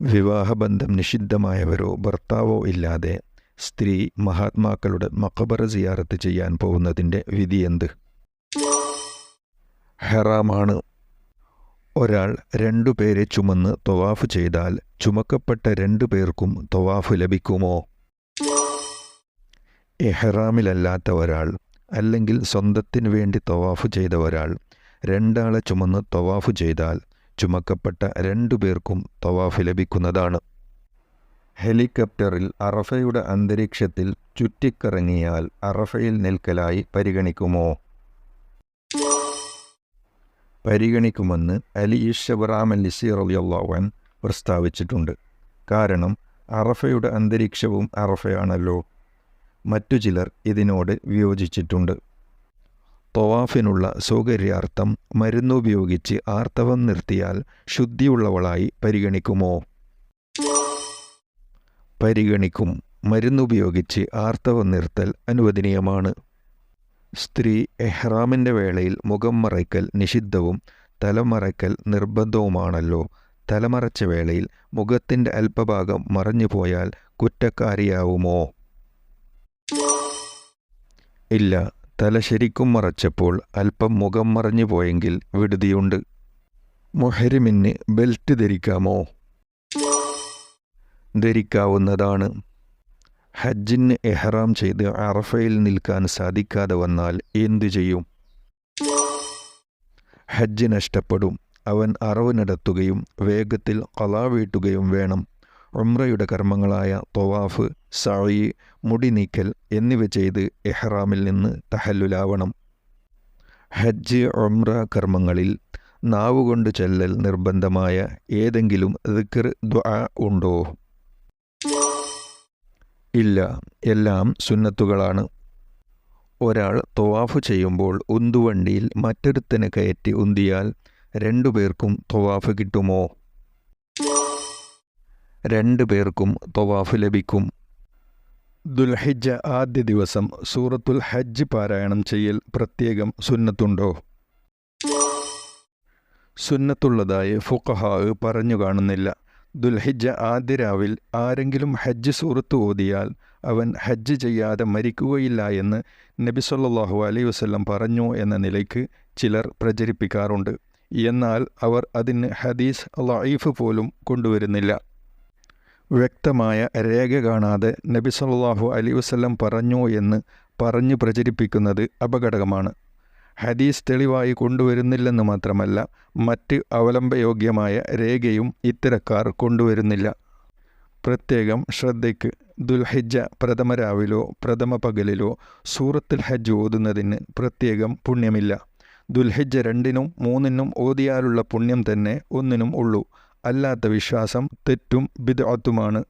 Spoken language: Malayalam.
വിവാഹബന്ധം നിഷിദ്ധമായവരോ ഭർത്താവോ ഇല്ലാതെ സ്ത്രീ മഹാത്മാക്കളുടെ മക്കബറ സിയാറത്ത് ചെയ്യാൻ പോകുന്നതിന്റെ വിധി വിധിയെന്ത് ഹെറാമാണ്. ഒരാൾ രണ്ടു പേരെ ചുമന്ന് തൊവാഫ് ചെയ്താൽ ചുമക്കപ്പെട്ട രണ്ടു പേർക്കും തൊവാഫ് ലഭിക്കുമോ? എഹ്റാമിലല്ലാത്ത ഒരാൾ അല്ലെങ്കിൽ സ്വന്തത്തിനു വേണ്ടി തൊവാഫ് ചെയ്ത ഒരാൾ രണ്ടാളെ ചുമന്ന് തൊവാഫ് ചെയ്താൽ ചുമക്കപ്പെട്ട രണ്ടു പേർക്കും തവാഫ് ലഭിക്കുന്നതാണ്. ഹെലികോപ്റ്ററിൽ അറഫയുടെ അന്തരീക്ഷത്തിൽ ചുറ്റിക്കറങ്ങിയാൽ അറഫയിൽ നിൽക്കലായി പരിഗണിക്കുമോ? പരിഗണിക്കുമെന്ന് അലി ഇഷബറാം ലിസീർ റലിയല്ലാവൻ പ്രസ്താവിച്ചിട്ടുണ്ട്. കാരണം അറഫയുടെ അന്തരീക്ഷവും അറഫയാണല്ലോ. മറ്റു ചിലർ ഇതിനോട് വിയോജിച്ചിട്ടുണ്ട്. തൊവാഫിനുള്ള സൗകര്യാർത്ഥം മരുന്നുപയോഗിച്ച് ആർത്തവം നിർത്തിയാൽ ശുദ്ധിയുള്ളവളായി പരിഗണിക്കുമോ? പരിഗണിക്കും. മരുന്നുപയോഗിച്ച് ആർത്തവം നിർത്തൽ അനുവദനീയമാണ്. സ്ത്രീ എഹ്റാമിന്റെ വേളയിൽ മുഖം മറയ്ക്കൽ നിഷിദ്ധവും തലമറയ്ക്കൽ നിർബന്ധവുമാണല്ലോ. തലമറച്ച വേളയിൽ മുഖത്തിന്റെ അല്പഭാഗം മറഞ്ഞു പോയാൽ കുറ്റക്കാരിയാവുമോ? ഇല്ല. തല ശരിക്കും മറച്ചപ്പോൾ അല്പം മുഖം മറഞ്ഞു പോയെങ്കിൽ വിടുതിയുണ്ട്. മൊഹരിമിന് ബെൽറ്റ് ധരിക്കാമോ? ധരിക്കാവുന്നതാണ്. ഹജ്ജിന് എഹ്റാം ചെയ്ത് അറഫയിൽ നിൽക്കാൻ സാധിക്കാതെ വന്നാൽ എന്തു ചെയ്യും? ഹജ്ജ് നഷ്ടപ്പെടും. അവൻ അറവ് നടത്തുകയും വേഗത്തിൽ കലാവീട്ടുകയും വേണം. ഉംറയുടെ കർമ്മങ്ങളായ തൊവാഫ് സായി മുടി നീക്കൽ എന്നിവ ചെയ്ത് എഹ്റാമിൽ നിന്ന് തഹല്ലുലാവണം. ഹജ്ജ് ഉംറ കർമ്മങ്ങളിൽ നാവുകൊണ്ട് ചെല്ലൽ നിർബന്ധമായ ഏതെങ്കിലും ദിക്ർ ദ്വാ ഉണ്ടോ? ഇല്ല എല്ലാം സുന്നത്തുകളാണ്. ഒരാൾ തൊവാഫ് ചെയ്യുമ്പോൾ ഉന്തുവണ്ടിയിൽ മറ്റൊരുത്തനെ കയറ്റി ഉന്തിയാൽ രണ്ടുപേർക്കും തൊവാഫ് കിട്ടുമോ? രണ്ടു പേർക്കും തൊവാഫ് ലഭിക്കും. ദുൽഹിജ ആദ്യ ദിവസം സൂറത്തുൽ ഹജ്ജ് പാരായണം ചെയ്യൽ പ്രത്യേകം സുന്നത്തുണ്ടോ? സുന്നത്തുള്ളതായി ഫുഖഹാ പറഞ്ഞു കാണുന്നില്ല. ദുൽഹിജ ആദ്യ രാവിൽ ആരെങ്കിലും ഹജ്ജ് സൂറത്ത് ഓതിയാൽ അവൻ ഹജ്ജ് ചെയ്യാതെ മരിക്കുകയില്ല എന്ന് നബി സല്ലല്ലാഹു അലൈഹി വസല്ലം പറഞ്ഞു എന്ന നിലയ്ക്ക് ചിലർ പ്രചരിപ്പിക്കാറുണ്ട്. എന്നാൽ അവർ അതിന് ഹദീസ് ലൈഫ് പോലും കൊണ്ടുവരുന്നില്ല. വ്യക്തമായ രേഖ കാണാതെ നബി സല്ലാഹു അലി വസല്ലം പറഞ്ഞു എന്ന് പറഞ്ഞു പ്രചരിപ്പിക്കുന്നത് അപകടകമാണ്. ഹദീസ് തെളിവായി കൊണ്ടുവരുന്നില്ലെന്ന് മാത്രമല്ല മറ്റ് അവലംബയോഗ്യമായ രേഖയും ഇത്തരക്കാർ കൊണ്ടുവരുന്നില്ല. പ്രത്യേകം ശ്രദ്ധയ്ക്ക് ദുൽഹിജ പ്രഥമ രാവിലോ പ്രഥമ പകലിലോ സൂറത്തുൽ ഹജ്ജ് ഓതുന്നതിന് പ്രത്യേകം പുണ്യമില്ല. ദുൽഹിജ രണ്ടിനും മൂന്നിനും ഓതിയാലുള്ള പുണ്യം തന്നെ ഒന്നിനും ഉള്ളൂ. അല്ലാത്ത വിശ്വാസം തെറ്റും ബിദ്അത്തുമാണ്.